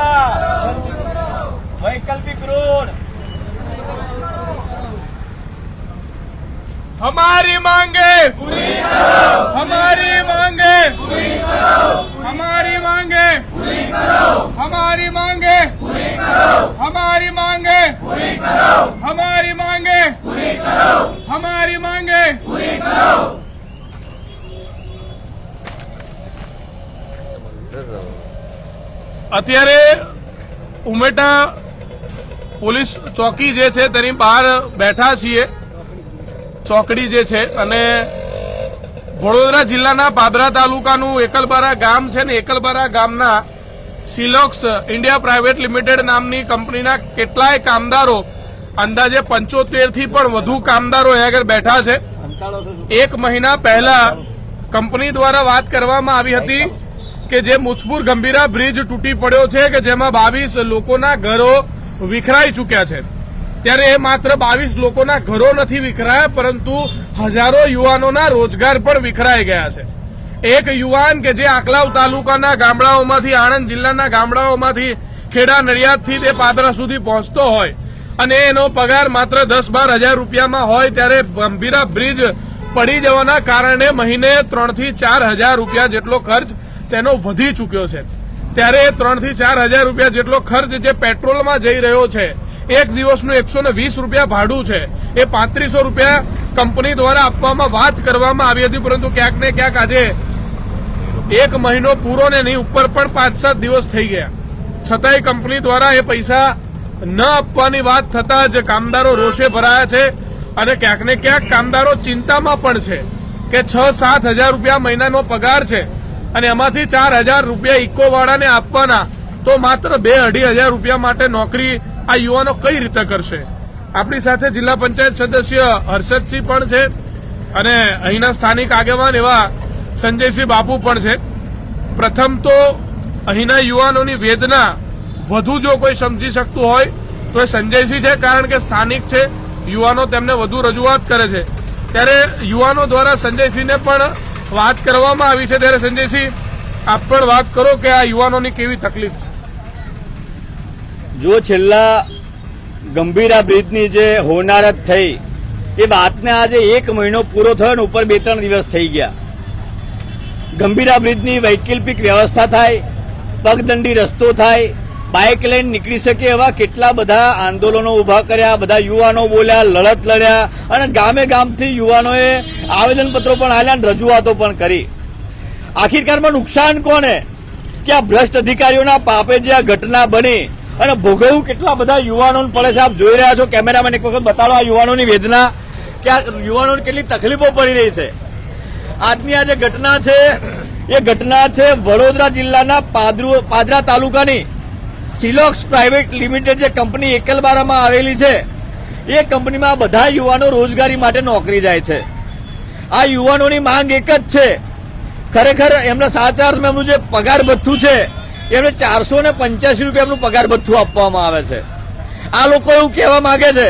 व्यवस्था वैकल्पिक रोड। हमारी मांगे पूरी करो। हमारी मांगे पूरी करो। हमारी मांगे पूरी करो। हमारी मांगे पूरी करो। हमारी मांगे पूरी અત્યારે ઉમેટા પોલીસ ચોકી જે છે તેની બહાર બેઠા છીએ. ચોકડી જે છે અને વડોદરા જિલ્લાના પાદરા તાલુકાનું એકલબારા ગામ છે ને એકલબારા ગામના સિલોક્સ ઇન્ડિયા પ્રાઇવેટ લિમિટેડ નામની કંપનીના કેટલાય કામદારો અંદાજે પંચોતેરથી પણ વધુ કામદારો અહીંયા આગળ બેઠા છે. એક મહિના પહેલા કંપની દ્વારા વાત કરવામાં આવી હતી કે જે મુજપુર ગંભીરા બ્રિજ તૂટી પડ્યો છે કે જેમાં બાવીસ લોકોના ઘરો વિખરાઈ ચૂક્યા છે. ત્યારે એ માત્ર બાવીસ લોકોના ઘરો નથી વિખરાયા, પરંતુ હજારો યુવાનોના રોજગાર પણ વિખરાઈ ગયા છે. એક યુવાન કે જે આકલાવ તાલુકાના ગામડાઓમાંથી, આણંદ જિલ્લાના ગામડાઓમાંથી ખેડા નડિયાદથી તે પાદરા સુધી પહોંચતો હોય અને એનો પગાર માત્ર દસ બાર હજાર રૂપિયામાં હોય, ત્યારે ગંભીરા બ્રિજ પડી જવાના કારણે મહિને ત્રણથી ચાર હજાર રૂપિયા જેટલો ખર્ચ તેનો વધી ચૂક્યો છે. ત્યારે ત્રણથી ચાર હજાર રૂપિયા જેટલો ખર્ચ જે પેટ્રોલમાં જઈ રહ્યો છે, એક દિવસનું એકસો ને વીસ રૂપિયા ભાડું છે. એ પાંત્રીસો રૂપિયા કંપની દ્વારા આપવામાં વાત કરવામાં આવી હતી, પરંતુ ક્યાંક ને ક્યાંક આજે એક મહિનો પૂરો ને નહીં, ઉપર પણ પાંચ સાત દિવસ થઈ ગયા. છતાંય કંપની દ્વારા એ પૈસા ન આપવાની વાત થતા જ કામદારો રોષે ભરાયા છે અને ક્યાંક ને ક્યાંક કામદારો ચિંતામાં પણ છે કે છ સાત હજાર રૂપિયા મહિનાનો પગાર છે. અને એમાંથી ચાર હજાર રૂપિયા ઇકો વાળાને આપવાના. તો માત્ર બે અઢી હજાર રૂપિયા માટે નોકરી આ યુવાનો કઈ રીતે કરશે? આપણી સાથે જિલ્લા પંચાયત સદસ્ય હર્ષદસિંહ પણ છે અને અહીંના સ્થાનિક આગેવાન એવા સંજયસિંહ બાપુ પણ છે. પ્રથમ તો અહીંના યુવાનોની વેદના વધુ જો કોઈ સમજી શકતું હોય, તો એ સંજયસિંહ છે, કારણ કે સ્થાનિક છે. યુવાનો તેમને વધુ રજૂઆત કરે છે. ત્યારે યુવાનો દ્વારા સંજયસિંહને પણ વાત કરવામાં આવી છે ત્યારે સંજયસિંહ, આપ પણ વાત કરો કે આ યુવાનોની કેવી તકલીફ છે? જો છેલ્લા ગંભીરા બ્રિજની જે હોનારત થઈ, એ વાતને આજે એક મહિનો પૂરો થયો ને ઉપર બે ત્રણ દિવસ થઈ ગયા. ગંભીરા બ્રિજની વૈકલ્પિક વ્યવસ્થા થાય, પગદંડી રસ્તો થાય બાઇક લઈને નીકળી શકે એવા કેટલા બધા આંદોલનો ઊભા કર્યા, બધા યુવાનો બોલ્યા, લડત લડ્યા અને ગામે ગામથી યુવાનોએ આવેદનપત્રો પણ આવ્યા રજૂઆતો પણ કરી. આખીરકારમાં નુકસાન કોને કે આ ભ્રષ્ટ અધિકારીઓના પાપે જે આ ઘટના બની અને ભોગવવું કેટલા બધા યુવાનો પડે છે? આપ જોઈ રહ્યા છો, કેમેરામેન એક વખત બતાડો આ યુવાનોની વેદના, કે આ યુવાનોને કેટલી તકલીફો પડી રહી છે. આજની આ જે ઘટના છે, એ ઘટના છે વડોદરા જિલ્લાના પાદરુ, પાદરા તાલુકાની. સિલોક્સ પ્રાઇવેટ લિમિટેડ જે કંપની એકલબારામાં આવેલી છે, એ કંપનીમાં બધા યુવાનો રોજગારી માટે નોકરી જાય છે. આ યુવાનોની માંગ એક જ છે. ખરેખર એમના સાચા અર્થમાં એમનું જે પગાર ભથ્થું છે, એમને ચારસો ને પંચ્યાસી રૂપિયા એમનું પગાર ભથ્થું આપવામાં આવે છે. આ લોકો એવું કહેવા માંગે છે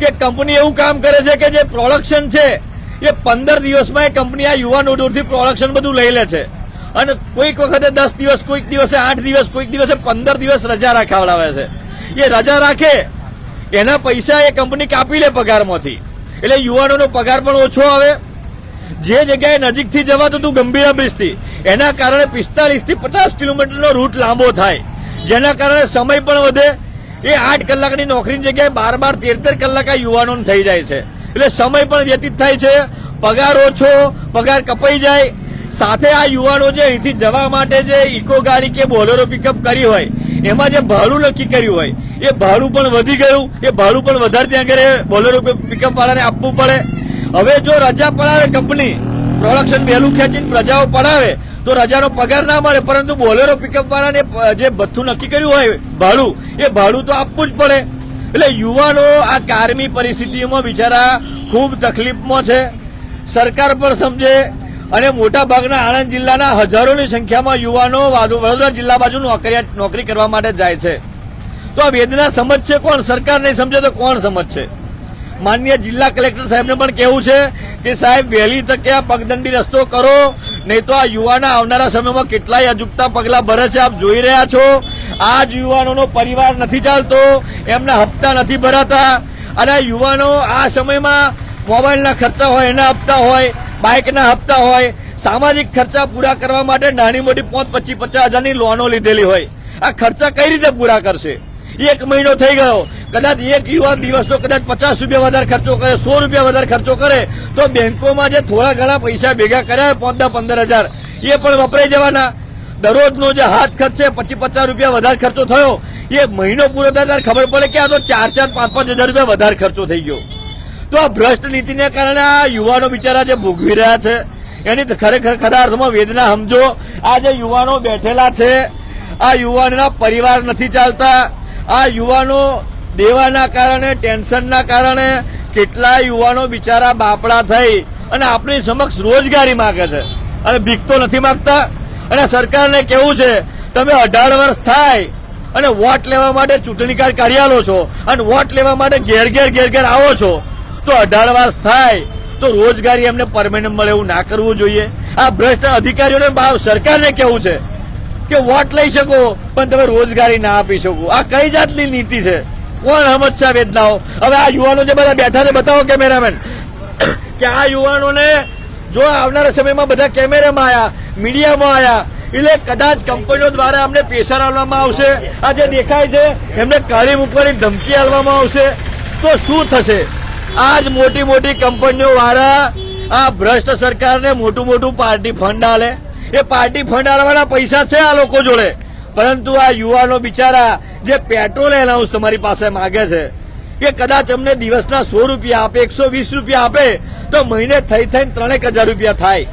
કે કંપની એવું કામ કરે છે કે જે પ્રોડક્શન છે, એ પંદર દિવસમાં એ કંપની આ યુવાનો જોડથી પ્રોડક્શન બધું લઈ લે છે. અને કોઈક વખતે દસ દિવસ, કોઈક દિવસે આઠ દિવસ, કોઈક દિવસે પંદર દિવસ રજા રાખાવડાવે છે. એ રજા રાખે, એના પૈસા એ કંપની કાપી લે પગારમાંથી. એટલે યુવાનોનો પગાર પણ ઓછો આવે. જે જગ્યાએ નજીકથી જવાતું હતું ગંભીરા બ્રિજથી એના કારણે પિસ્તાલીસથી પચાસ કિલોમીટરનો રૂટ લાંબો થાય. જેના કારણે સમય પણ વધે. એ આઠ કલાકની નોકરીની જગ્યાએ બાર બાર, તેર તેર કલાક આ યુવાનોને થઈ જાય છે. એટલે સમય પણ વ્યતીત થાય છે. પગાર ઓછો, પગાર કપાઈ જાય. સાથે આ યુવાનો જે અહીંથી જવા માટે જે ઇકો ગાડી કે બોલેરો પિકઅપ કરી હોય, એમાં જે ભાડું નક્કી કર્યું હોય, એ ભાડું પણ વધી ગયું. એ ભાડું પણ વધારે ત્યાં આગળ બોલેરો પિકઅપ વાળાને આપવું પડે. હવે જો રજા પડાવે કંપની પ્રોડક્શન વહેલું ખેંચીને રજાઓ પડાવે, તો રજાનો પગાર ના મળે, પરંતુ બોલેરો પિકઅપ વાળાને જે બધું નક્કી કર્યું હોય, ભાડું, એ ભાડું તો આપવું જ પડે. એટલે યુવાનો આ કારમી પરિસ્થિતિમાં બિચારા ખૂબ તકલીફમાં છે. સરકાર પણ સમજે અને મોટા ભાગના આણંદ જિલ્લાના હજારોની સંખ્યામાં યુવાનો વડોદરા જિલ્લા બાજુ નોકરી કરવા માટે જાય છે. તો આ વેદના સમજશે કોણ? સરકાર નહીં સમજે તો કોણ સમજશે માન્ય જિલ્લા કલેક્ટર સાહેબને પણ કહેવું છે કે સાહેબ, વહેલી તકે આ પગદંડી રસ્તો કરો, નહીં તો આ યુવાના આવનારા સમયમાં કેટલાય અજુગતા પગલાં ભરે છે. આપ જોઈ રહ્યા છો, આ જ યુવાનોનો પરિવાર નથી ચાલતો, એમના હપ્તા નથી ભરાતા. અને યુવાનો આ સમયમાં મોબાઈલના ખર્ચા હોય, એના હપ્તા હોય બાઇકના હપ્તા હોય, સામાજિક ખર્ચા પૂરા કરવા માટે નાની મોટી પાંચ પચીસ પચાસ હજારની લોનો લીધેલી હોય. આ ખર્ચા કઈ રીતે પૂરા કરશે? એક મહિનો થઈ ગયો. કદાચ એક યુવાન દિવસનો કદાચ પચાસ રૂપિયા વધારે ખર્ચો કરે, સો રૂપિયા વધારે ખર્ચો કરે, તો બેંકોમાં જે થોડા ઘણા પૈસા ભેગા કર્યા પાંચ પંદર હજાર, એ પણ વપરાઈ જવાના. દરરોજનો જે હાથ ખર્ચ છે, પચીસ પચાસ રૂપિયા વધારે ખર્ચો થયો, એ મહિનો પૂરો થાય ત્યારે ખબર પડે કે આ તો ચાર ચાર પાંચ પાંચ હજાર રૂપિયા વધારે ખર્ચો થઈ ગયો. તો આ ભ્રષ્ટ નીતિને કારણે આ યુવાનો બિચારા જે ભોગવી રહ્યા છે, એની ખરેખર ખરા અર્થમાં વેદના સમજો, આ જે યુવાનો બેઠેલા છે, આ યુવાનના પરિવાર નથી ચાલતા, આ યુવાનો દેવાના કારણે, ટેન્શનના કારણે કેટલા યુવાનો બિચારા બાપડા થઈ અને આપણી સમક્ષ રોજગારી માગે છે. અને ભીખ તો નથી માગતા. અને સરકારને કેવું છે, તમે અઢાર વર્ષ થાય અને વોટ લેવા માટે ચૂંટણી કાર્ડ કાઢી આલો છો અને વોટ લેવા માટે ઘેર ઘેર ઘેર ઘેર આવો છો. તો અઢાર વર્ષ થાય, તો રોજગારી એમને પરમેનન્ટ મળે એવું ના કરવું જોઈએ. આ ભ્રષ્ટ અધિકારીઓને સરકારને કેવું છે કે વોટ લઈ શકો, પણ તમે રોજગારી ના આપી શકો. આ કઈ જાતની નીતિ છે? કોણ સમજશે વેદનાઓ? હવે આ યુવાનો જે બધા બેઠા છે, બતાવો કેમેરામેન. કે આ યુવાનોને જો આવનારા સમયમાં બધા કેમેરામાં આયા, મીડિયામાં આયા, એટલે કદાચ કંપનીઓ દ્વારા અમને પ્રેશર આપવામાં આવશે. આ જે દેખાય છે, એમને કાઢી મૂકવાની ધમકી આપવામાં આવશે. તો શું થશે? આજ મોટી મોટી કંપનીઓ વાળા આ ભ્રષ્ટ સરકારને મોટું મોટું પાર્ટી ફંડ આલે. એ પાર્ટી ફંડ આલવાના પૈસા છે આ લોકો જોડે. પરંતુ આ યુવાનો બિચારા જે પેટ્રોલ એનાઉન્સ તમારી પાસે માગે છે કે કદાચ અમને દિવસના સો રૂપિયા આપે, એકસો વીસ રૂપિયા આપે, તો મહિને થઈ થઈને ત્રણેક હજાર રૂપિયા થાય.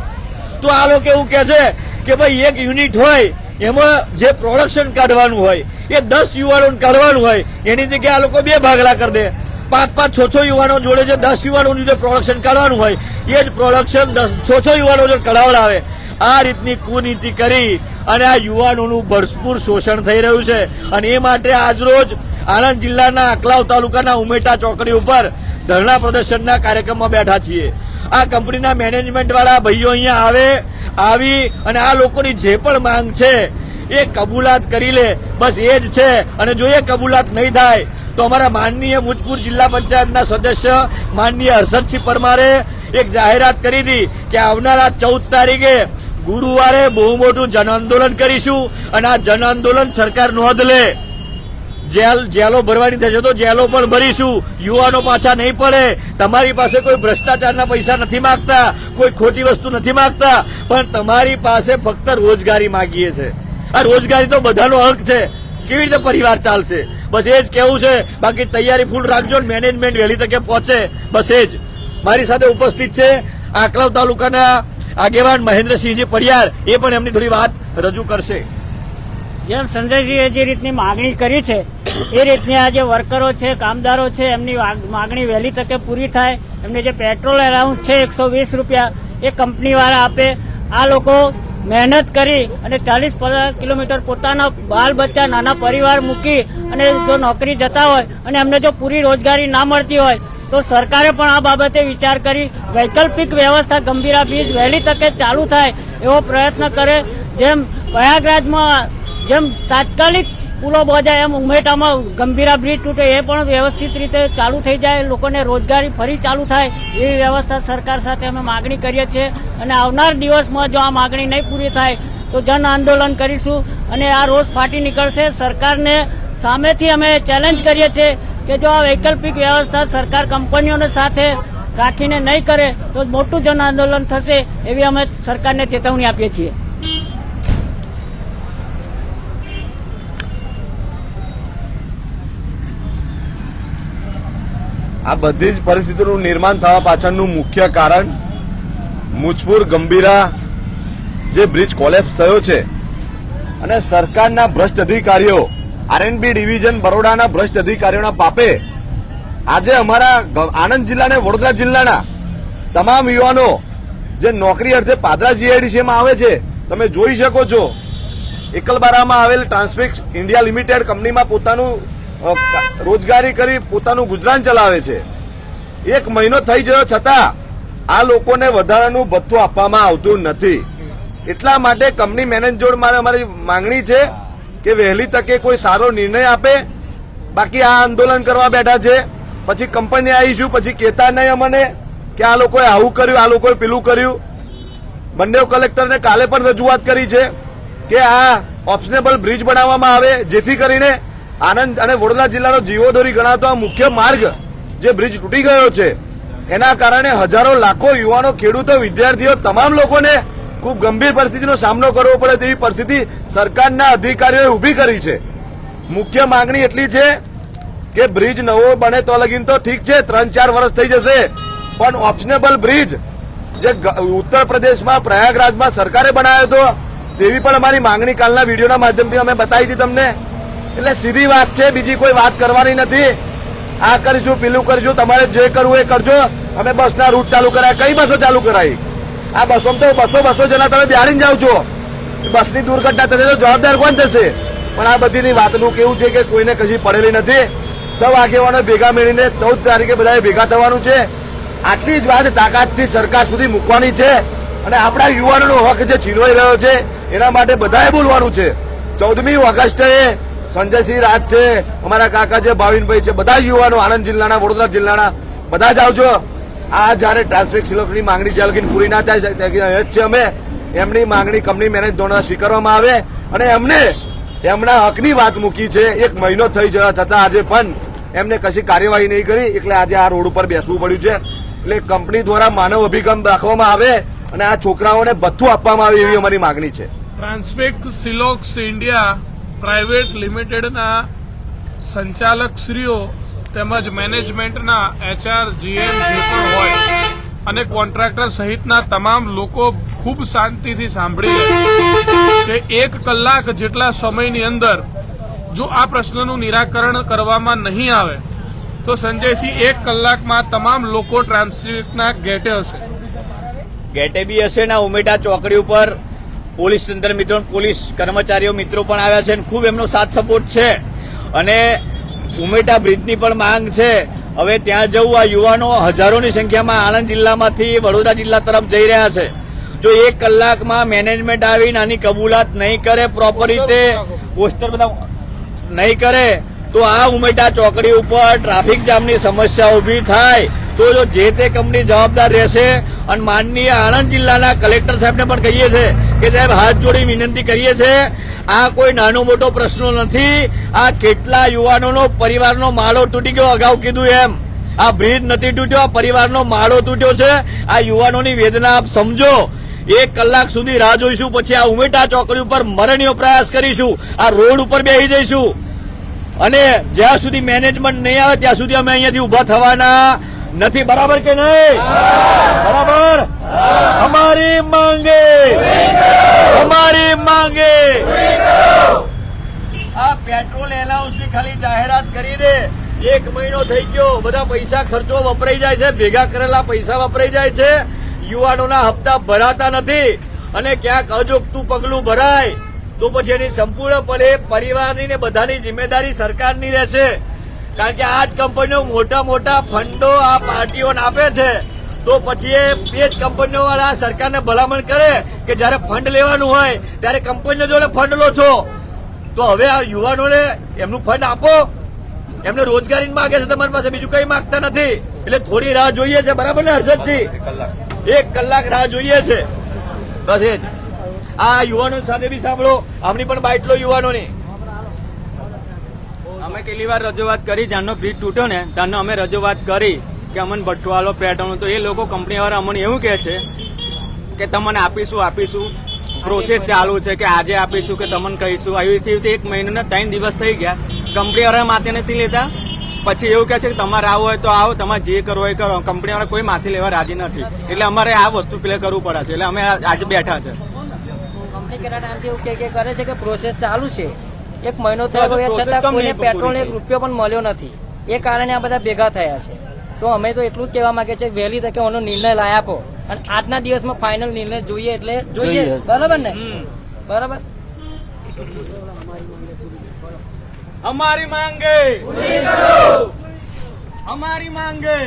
તો આ લોકો એવું કે છે કે ભાઈ એક યુનિટ હોય, એમાં જે પ્રોડક્શન કાઢવાનું હોય, એ દસ યુવાનોને કાઢવાનું હોય, એની જગ્યાએ આ લોકો બે ભાગલા કરી દે. પાંચ પાંચ છ છ યુવાનો જોડે છે, દસ યુવાનોનું જે પ્રોડક્શન કાઢવાનું હોય, એ જ પ્રોડક્શન દસ છ છ યુવાનો જો કઢાવડાવે, આ રીતની કુનીતિ કરી અને આ યુવાનોનું ભરપૂર શોષણ થઈ રહ્યું છે. અને એ માટે આજરોજ આણંદ જિલ્લાના અકલાવ તાલુકાના ઉમેટા ચોકડી ઉપર ધરણા પ્રદર્શનના કાર્યક્રમમાં બેઠા છીએ. આ કંપનીના મેનેજમેન્ટ વાળા ભાઈઓ અહીંયા આવે, આવી અને આ લોકોની જે પણ માંગ છે, એ કબૂલાત કરી લે. બસ એ જ છે. અને જો એ કબૂલાત નહીં થાય તો અમારા માનનીય મુજપુર જિલ્લા પંચાયતના સદસ્ય માનનીય હર્ષદસિંહ પરમારે એક જાહેરાત કરી હતી કે આવનારા ચૌદ તારીખે ગુરુવારે બહુ મોટું જન આંદોલન કરીશું અને આ જન આંદોલન સરકાર નોંધ લે. જેલ જેલો ભરવાની થશે તો જેલો પણ ભરીશું. યુવાનો પાછા નહીં પડે. તમારી પાસે કોઈ ભ્રષ્ટાચારના પૈસા નથી માંગતા, કોઈ ખોટી વસ્તુ નથી માંગતા, પણ તમારી પાસે ફક્ત રોજગારી માંગીએ છે. આ રોજગારી તો બધાનો હક છે. કેવી રીતે પરિવાર ચાલશે? બસ એ જ કેવું છે. બાકી તૈયારી ફૂલ રાખજો મેનેજમેન્ટ વહેલી તકે પહોંચે. બસ એ જ. મારી સાથે ઉપસ્થિત છે આકલાવ તાલુકાના આગેવાન મહેન્દ્રસિંહજી પરિયાર એ પણ એમની થોડી વાત રજૂ કરશે. જેમ સંજયજીએ જે રીતની માગણી કરી છે, એ રીતની આ જે વર્કરો છે, કામદારો છે, એમની માગણી વહેલી તકે પૂરી થાય. એમને જે પેટ્રોલ એલાઉન્સ છે એકસો વીસ રૂપિયા, એ કંપનીવાળા આપે. આ લોકો મહેનત કરી અને ચાલીસ કિલોમીટર પોતાના બાલ બચ્ચા, નાના પરિવાર મૂકી અને જો નોકરી જતા હોય અને એમને જો પૂરી રોજગારી ના મળતી હોય, તો સરકારે પણ આ બાબતે વિચાર કરી વૈકલ્પિક વ્યવસ્થા ગંભીરા બ્રિજ વહેલી તકે ચાલુ થાય એવો પ્રયત્ન કરે. જેમ પ્રયાગરાજમાં, જેમ તાત્કાલિક પુલો બોજાય એમ ઉમેટામાં ગંભીરા બ્રિજ તૂટે એ પણ વ્યવસ્થિત રીતે ચાલુ થઈ જાય. લોકોને રોજગારી ફરી ચાલુ થાય એવી વ્યવસ્થા સરકાર સાથે અમે માગણી કરીએ છીએ. અને આવનાર દિવસમાં જો આ માગણી નહીં પૂરી થાય તો જન આંદોલન કરીશું અને આ રોષ ફાટી નીકળશે. સરકારને સામેથી અમે ચેલેન્જ કરીએ છીએ કે જો આ વૈકલ્પિક વ્યવસ્થા સરકાર કંપનીઓને સાથે રાખીને નહીં કરે તો મોટું જન આંદોલન થશે એવી અમે સરકારને ચેતવણી આપીએ છીએ. આ બધી જ પરિસ્થિતિનું નિર્માણ થવા પાછળનું મુખ્ય કારણ મુજપુર ગંભીરા જે બ્રિજ કોલેપ્સ થયો છે અને સરકારના ભ્રષ્ટ અધિકારીઓ આરએનબી ડિવિઝન બરોડાના ભ્રષ્ટ અધિકારીઓના પાપે આજે અમારા આણંદ જિલ્લા અને વડોદરા જિલ્લાના તમામ યુવાનો જે નોકરી અર્થે પાદરા જીઆઈડીસીમાં આવે છે, તમે જોઈ શકો છો. એકલબારામાં આવેલ ટ્રાન્સફિક્સ ઇન્ડિયા લિમિટેડ કંપનીમાં પોતાનું રોજગારી કરી પોતાનું ગુજરાન ચલાવે છે. એક મહિનો થઈ ગયો છતાં આ લોકોને વધારાનું ભથ્થું આપવામાં આવતું નથી. એટલા માટે કંપની મેનેજ જોડ મારે અમારી માંગણી છે કે વહેલી તકે કોઈ સારો નિર્ણય આપે. બાકી આ આંદોલન કરવા બેઠા છે. પછી કંપની આવીશું પછી કહેતા નહીં અમને કે આ લોકોએ આવું કર્યું, આ લોકોએ પેલું કર્યું. બંને કલેક્ટરને કાલે પણ રજૂઆત કરી છે કે આ ઓપ્શનેબલ બ્રિજ બનાવવામાં આવે, જેથી કરીને આનંદ અને વડોદરા જિલ્લાનો જીવોદોરી ગણાતો આ મુખ્ય માર્ગ જે બ્રિજ તૂટી ગયો છે, એના કારણે હજારો લાખો યુવાનો, ખેડૂતો, વિદ્યાર્થીઓ, તમામ લોકોને ખૂબ ગંભીર પરિસ્થિતિનો સામનો કરવો પડે તેવી પરિસ્થિતિ સરકારના અધિકારીઓએ ઊભી કરી છે. મુખ્ય માંગણી એટલી છે કે બ્રિજ નવો બને તો લગીન તો ઠીક છે ત્રણ ચાર વર્ષ થઈ જશે, પણ ઓપ્શનેબલ બ્રિજ જે ઉત્તર પ્રદેશમાં, પ્રયાગરાજમાં સરકારે બનાવ્યો હતો, તેવી પણ અમારી માંગણી કાલના વિડીયોના માધ્યમથી અમે બતાવી હતી તમને. એટલે સીધી વાત છે, બીજી કોઈ વાત કરવાની નથી. આ કરીશું, પેલું કરીશું, તમારે જે કરવું એ કરજો. અમે બસના રૂટ ચાલુ કરાય. કઈ બસો ચાલુ કરાવી આ બસો તો બસો બસો જણા તમે બિહાડીને જાઓ છો. બસની દુર્ઘટના થશે તો જવાબદાર કોણ થશે? પણ આ બધીની વાતનું કેવું છે કે કોઈને કશી પડેલી નથી. સૌ આગેવાનો ભેગા મળીને ચૌદ તારીખે બધાએ ભેગા થવાનું છે. આટલી જ વાત તાકાતથી સરકાર સુધી મૂકવાની છે. અને આપણા યુવાનોનો હક જે છીનવાઈ રહ્યો છે, એના માટે બધાએ બોલવાનું છે. ચૌદમી ઓગસ્ટે સંજયસિંહ રાજ છે, અમારા કાકા છે, ભાવિનભાઈ છે, બધા યુવાનો આણંદ જિલ્લાના, વડોદરા જિલ્લાના, બધા જ આવજો. આ જયારે ટ્રાન્સફિક સિલોકની માંગણી જ્યાં લગીન પૂરી ના થાય જ છે અમે. એમની માંગણી કંપની મેનેજ દ્વારા સ્વીકારવામાં આવે અને એમને એમના હકની વાત મૂકી છે. એક મહિનો થઈ જવા છતાં આજે પણ એમને કશી કાર્યવાહી નહીં કરી, એટલે આજે આ રોડ ઉપર બેસવું પડ્યું છે. એટલે કંપની દ્વારા માનવ અભિગમ રાખવામાં આવે અને આ છોકરાઓને બધું આપવામાં આવે એવી અમારી માંગણી છે. ટ્રાન્સપેક સિલોક્સ ઇન્ડિયા પ્રાઇવેટ લિમિટેડના સંચાલકશ્રીઓ તેમજ મેનેજમેન્ટના એચઆર, જીએમ જે પણ હોય અને કોન્ટ્રાક્ટર સહિતના તમામ લોકો ખૂબ શાંતિથી સાંભળી કે એક કલાક જેટલા સમયની અંદર જો આ પ્રશ્નનું નિરાકરણ કરવામાં નહીં આવે, તો સંજયસિંહ એક કલાકમાં તમામ લોકો ટ્રાન્સિટના ગેટે હશે. ગેટે બી હશે ને ઉમેટા ચોકડી ઉપર? પોલીસ તંત્ર મિત્રો પોલીસ કર્મચારીઓ મિત્રો પણ આવ્યા છે અને ખૂબ એમનો સાથ સપોર્ટ છે. અને ઉમેટા બ્રિજની પણ માંગ છે. હવે ત્યાં જવું આ યુવાનો હજારોની સંખ્યામાં આણંદ જિલ્લામાંથી વડોદરા જિલ્લા તરફ જઈ રહ્યા છે. જો એક કલાકમાં મેનેજમેન્ટ આવી આની કબૂલાત નહીં કરે પ્રોપર રીતે પોસ્ટર બધા નહીં કરે તો આ ઉમેટા ચોકડી ઉપર ટ્રાફિક જામની સમસ્યા ઊભી થાય. તો જો જે તે કંપની જવાબદાર રહેશે અને માનનીય આણંદ જિલ્લાના કલેક્ટર સાહેબને પણ કહીએ છે કે સાહેબ હાથ જોડી વિનંતી કરીએ છે, આ કોઈ નાનો મોટો પ્રશ્ન નથી, આ કેટલા યુવાનોનો પરિવારનો માળો તૂટી ગયો અગાઉ કીધું એમ. આ બ્રિજ નથી તૂટ્યો, આ પરિવારનો માળો તૂટ્યો છે. આ યુવાનોની વેદના આપ સમજો. એક કલાક સુધી રાહ જોઈશું, પછી આ ઉમેટા ચોકડી ઉપર મરણીયો પ્રયાસ કરીશું, આ રોડ ઉપર બેસી જઈશું. અને જ્યાં સુધી મેનેજમેન્ટ નહીં આવે, ત્યાં સુધી અમે અહીંયાથી ઊભા થવાના. નથી, બરાબર કે નહીં? બરાબર? અમારી માંગે. અમારી માંગે. આ પેટ્રોલ એલાઉન્સની ખાલી જાહેરાત કરી દે. એક મહિનો થઈ ગયો, બધા પૈસા ખર્ચો વપરાઈ જાય છે, ભેગા કરેલા પૈસા વપરાઈ જાય છે. યુવાનોના હપ્તા ભરાતા નથી અને ક્યાંક અજોગતું પગલું ભરાય. તો પછી એની સંપૂર્ણપણે પરિવારની ને બધાની જિમ્મેદારી સરકારની રહેશે. કારણ કે આ જ કંપનીઓ મોટા મોટા ફંડો આ પાર્ટીઓને આપે છે. તો પછી એ જ કંપનીઓ વાળા સરકારને ભલામણ કરે કે જ્યારે ફંડ લેવાનું હોય ત્યારે કંપનીઓ જોડે ફંડ લો છો. તો હવે આ યુવાનોને એમનું ફંડ આપો. એમને રોજગારી માગે છે તમારી પાસે બીજું કઈ માંગતા નથી. એટલે થોડી રાહ જોઈએ છે બરાબર ને હર્ષદજી? એક કલાક. રાહ જોઈએ છે. બસ એ જ. આ યુવાનો સાથે બી સાંભળો. આમની પણ બાઇટલો યુવાનોની. અમે કેટલી વાર રજૂઆત કરી જ્યાંનો બ્રિજ તૂટ્યો ને ત્યાંનો અમે રજૂઆત કરી કે અમને ભઠ્ઠવાલો પેટ્રોલ તો એ લોકો કંપની વાળા અમને એવું કહે છે કે તમને આપીશું આપીશું પ્રોસેસ ચાલુ છે કે આજે આપીશું કે તમને કહીશું આવી રીતે એક મહિનાના ત્રણ દિવસ થઈ ગયા કંપની વાળા માથે નથી લેતા પછી એવું કહે છે કે તમારે આવું હોય તો આવો તમારે જે કરવો હોય કરો કંપની વાળા કોઈ માથે લેવા રાજી નથી એટલે અમારે આ વસ્તુ પેલે કરવું પડે છે એટલે અમે આજે બેઠા છે છે કે પ્રોસેસ ચાલુ છે એક મહિનો થયો ગયા છતાં કોઈને પેટ્રોલ એક? રૂપિયો પણ મળ્યો નથી. એ કારણે આ બધા ભેગા થયા છે. તો અમે તો એટલું જ કહેવા માંગે છે કે વહેલી તકે એનો નિર્ણય લાય આપો. અને આજના દિવસમાં ફાઇનલ નિર્ણય જોઈએ એટલે જોઈએ. બરાબર ને? બરાબર? અમારી માંગે. અમારી માંગે.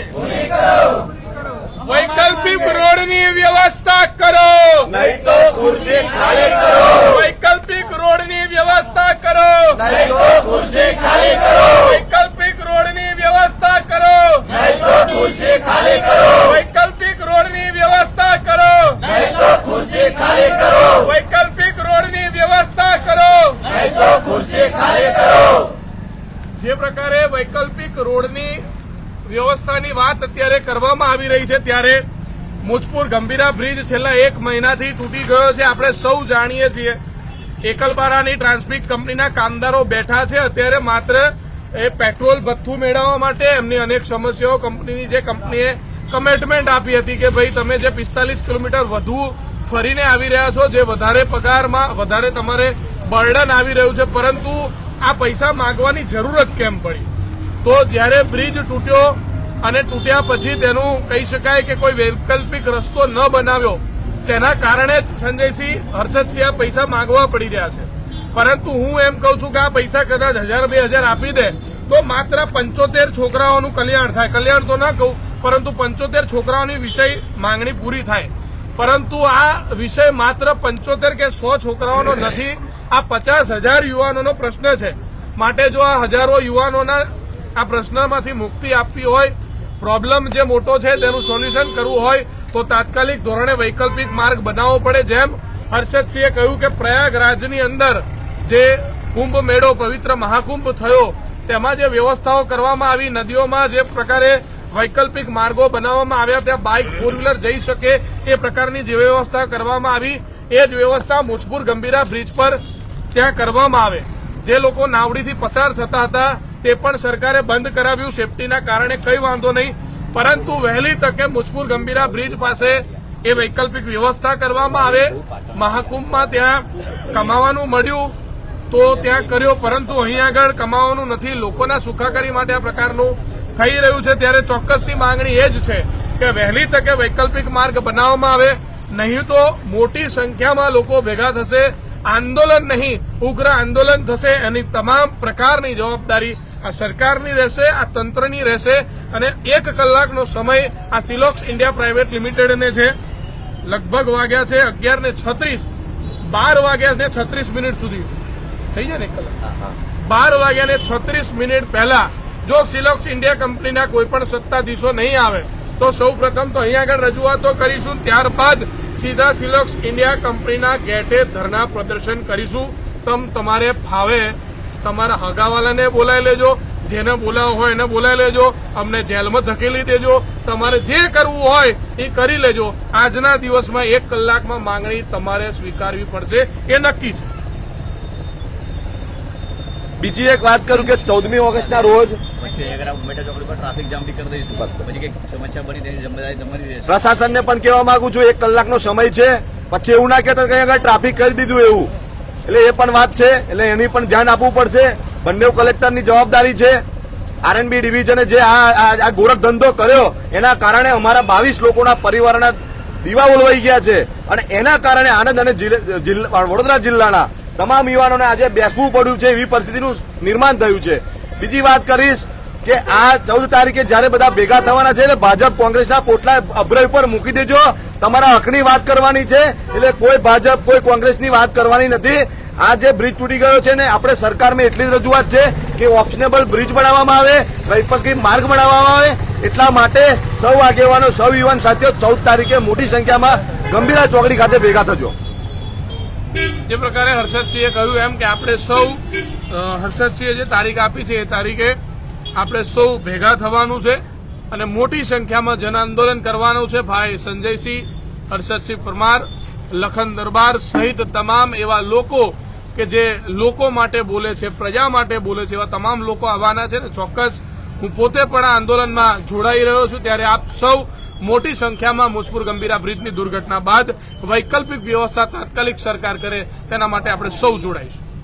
વૈકલ્પિક રોડની વ્યવસ્થા કરો. નહીં તો ખુરશી ખાલી કરો. વૈકલ્પિક રોડની વ્યવસ્થા કરો. નહીં તો ખુરશી ખાલી કરો. વૈકલ્પિક રોડની વ્યવસ્થા કરો. નહીં તો ખુરશી ખાલી કરો. વૈકલ્પિક રોડની વ્યવસ્થા કરો. નહીં તો ખુરશી ખાલી કરો. વૈકલ્પિક રોડની વ્યવસ્થા કરો. નહીં તો ખુરશી ખાલી કરો. જે પ્રકારે વૈકલ્પિક રોડની વ્યવસ્થાની વાત અત્યારે કરવામાં આવી રહી છે ત્યારે મુજપુર ગંભીરા બ્રિજ છેલ્લા એક મહિનાથી તૂટી ગયો છે. આપણે સૌ જાણીએ છીએ. એકલબારાની ટ્રાન્સમિટ કંપનીના કામદારો બેઠા છે. અત્યારે માત્ર એ પેટ્રોલ ભથ્થું મેળવવા માટે એમની અનેક સમસ્યાઓ કંપનીની જે કંપનીએ કમિટમેન્ટ આપી હતી કે ભાઈ, તમે જે પિસ્તાલીસ કિલોમીટર વધુ ફરીને આવી રહ્યા છો, જે વધારે પગારમાં, વધારે તમારે બર્ડન આવી રહ્યું છે, પરંતુ આ પૈસા માંગવાની જરૂરત કેમ પડી? તો જ્યારે બ્રિજ તૂટ્યો અને તૂટ્યા પછી તેનું કહી શકાય કે કોઈ વૈકલ્પિક રસ્તો ન બનાવ્યો, તેના કારણે જ સંજયસિંહ, હર્ષદસિંહ પૈસા માંગવા પડી રહ્યા છે. પરંતુ હું એમ કહું છું કે આ પૈસા કદાચ હજાર બે હજાર આપી દે, તો માત્ર પંચોતેર છોકરાઓનું કલ્યાણ થાય. કલ્યાણ તો ના કહું, પરંતુ પંચોતેર છોકરાઓની વિષય માંગણી પૂરી થાય. પરંતુ આ વિષય માત્ર પંચોતેર કે સો છોકરાઓનો નથી, આ પચાસ હજાર યુવાનોનો પ્રશ્ન છે. માટે જો આ હજારો યુવાનોના આ પ્રશ્નમાંથી મુક્તિ આપવી હોય પ્રોબ્લેમ જે મોટો છે તેનું સોલ્યુશન કરવું હોય, તો તાત્કાલિક ધોરણે વૈકલ્પિક માર્ગ બનાવવો પડે. જેમ હર્ષદસિંહે કહ્યું કે પ્રયાગરાજની અંદર જે કુંભ મેળો, પવિત્ર મહાકુંભ થયો, તેમાં જે વ્યવસ્થાઓ કરવામાં આવી, નદીઓમાં જે પ્રકારે વૈકલ્પિક માર્ગો બનાવવામાં આવ્યા, ત્યાં બાઇક ફોર વ્હીલર જઈ શકે, એ પ્રકારની જે વ્યવસ્થા કરવામાં આવી, એ જ વ્યવસ્થા મુજપુર ગંભીરા બ્રિજ પર ત્યાં કરવામાં આવે. જે લોકો નાવડીથી પસાર થતા હતા તે પણ સરકારે બંધ કરાવ્યું. સેફટીના કારણે કઈ વાંધો નહીં. પરંતુ વહેલી તકે મુજપુર ગંભીરા બ્રિજ પાસે એ વૈકલ્પિક વ્યવસ્થા કરવામાં આવે. મહાકુંભમાં ત્યાં કમાવાનું મળ્યું તો ત્યાં કર્યો. પરંતુ અહીં આગળ કમાવાનું નથી. લોકોના સુખાકારી માટે આ પ્રકારનું થઈ રહ્યું છે. ત્યારે ચોક્કસની માંગણી એ જ છે કે વહેલી તકે વૈકલ્પિક માર્ગ બનાવવામાં આવે. નહીં તો મોટી સંખ્યામાં લોકો ભેગા થશે. આંદોલન નહીં, ઉગ્ર આંદોલન થશે. એની તમામ પ્રકારની જવાબદારી આ સરકારની રહેશે આ તંત્રની રહેશે અને એક કલાકનો સમય આ સિલોક્સ ઇન્ડિયા પ્રાઇવેટ લિમિટેડને છે લગભગ વાગ્યા છે અગિયાર ને છત્રીસ બાર વાગ્યા ને છત્રીસ મિનિટ સુધી. થઈ જાય ને કલાક? બાર વાગ્યા ને છત્રીસ મિનિટ પહેલા જો સિલોક્સ ઇન્ડિયા કંપનીના કોઈ પણ સત્તાધીશો નહીં આવે તો સૌ પ્રથમ તો અહીંયા આગળ રજૂઆતો કરીશું. ત્યારબાદ સીધા સિલોક્સ ઇન્ડિયા કંપનીના ગેટે ધરના પ્રદર્શન કરીશું. તમ તમારે ફાવે તમારા હગાવાલાને બોલાવી લેજો. જેને બોલાવો હોય એને બોલાવી લેજો. અમને જેલમાં ધકેલી દેજો. તમારે જે કરવું હોય એ કરી લેજો. આજના દિવસમાં એક કલાકમાં માંગણી તમારે સ્વીકારવી પડશે એ નક્કી છે. બીજી એક વાત કરું કે ચૌદમી ઓગસ્ટના રોજ પ્રશાસન અગર આ ઉમેટા ચોકડી પર ટ્રાફિક જામ બી કરી દઈશું. પછી કંઈક સમસ્યા બની તેની જવાબદારી તમારી રહેશે. પ્રશાસનને પણ કહેવા માંગુ છું એક કલાકનો સમય છે. પછી એવું ના કહેતા કે ટ્રાફિક કરી દીધું એવું. એટલે એ પણ વાત છે, એટલે એની પણ ધ્યાન આપવું પડશે. બંને કલેક્ટરની જવાબદારી છે. આરએનબી ડિવિઝને જે આ ગોરખ ધંધો કર્યો, એના કારણે અમારા બાવીસ લોકોના પરિવારના દીવા ઓલવાઈ ગયા છે. અને એના કારણે આણંદ અને વડોદરા જિલ્લાના તમામ યુવાનોને આજે બેસવું પડ્યું છે એવી પરિસ્થિતિનું નિર્માણ થયું છે. બીજી વાત કરીશ કે આ ચૌદ તારીખે જયારે બધા ભેગા થવાના છે, એટલે ભાજપ કોંગ્રેસના પોટલા અભ્રય ઉપર મૂકી દેજો. તમારા હકની વાત કરવાની છે, એટલે કોઈ ભાજપ, કોઈ કોંગ્રેસની વાત કરવાની નથી. આ જે બ્રિજ તૂટી ગયો છે ને, આપણે સરકારમાં એટલી જ રજૂઆત છે કે ઓપ્શનેબલ બ્રિજ બનાવવામાં આવે વૈપકી માર્ગ બનાવવામાં આવે. એટલા માટે સૌ આગેવાનો, સૌ યુવાન સાથીઓ, ચૌદ તારીખે મોટી સંખ્યામાં ગંભીરા ચોકડી ખાતે ભેગા થજો. જે પ્રકારે હર્ષદસિંહે કહ્યું એમ કે આપણે સૌ હર્ષદસિંહે જે તારીખ આપી છે, એ તારીખે આપણે સૌ ભેગા થવાનું છે. અને મોટી સંખ્યામાં જન આંદોલન કરવાનું છે. ભાઈ સંજયસિંહ, હર્ષદસિંહ પરમાર, લખન દરબાર સહિત તમામ એવા લોકો કે જે લોકો માટે બોલે છે, પ્રજા માટે બોલે છે, એવા તમામ લોકો આવવાના છે ને ચોક્કસ હું પોતે પણ આ આંદોલનમાં જોડાઈ રહ્યો છું. ત્યારે આપ સૌ મોટી સંખ્યામાં મુજપુર ગંભીરા બ્રિજની દુર્ઘટના બાદ વૈકલ્પિક વ્યવસ્થા તાત્કાલિક સરકાર કરે તેના માટે આપણે સૌ જોડાઈશું.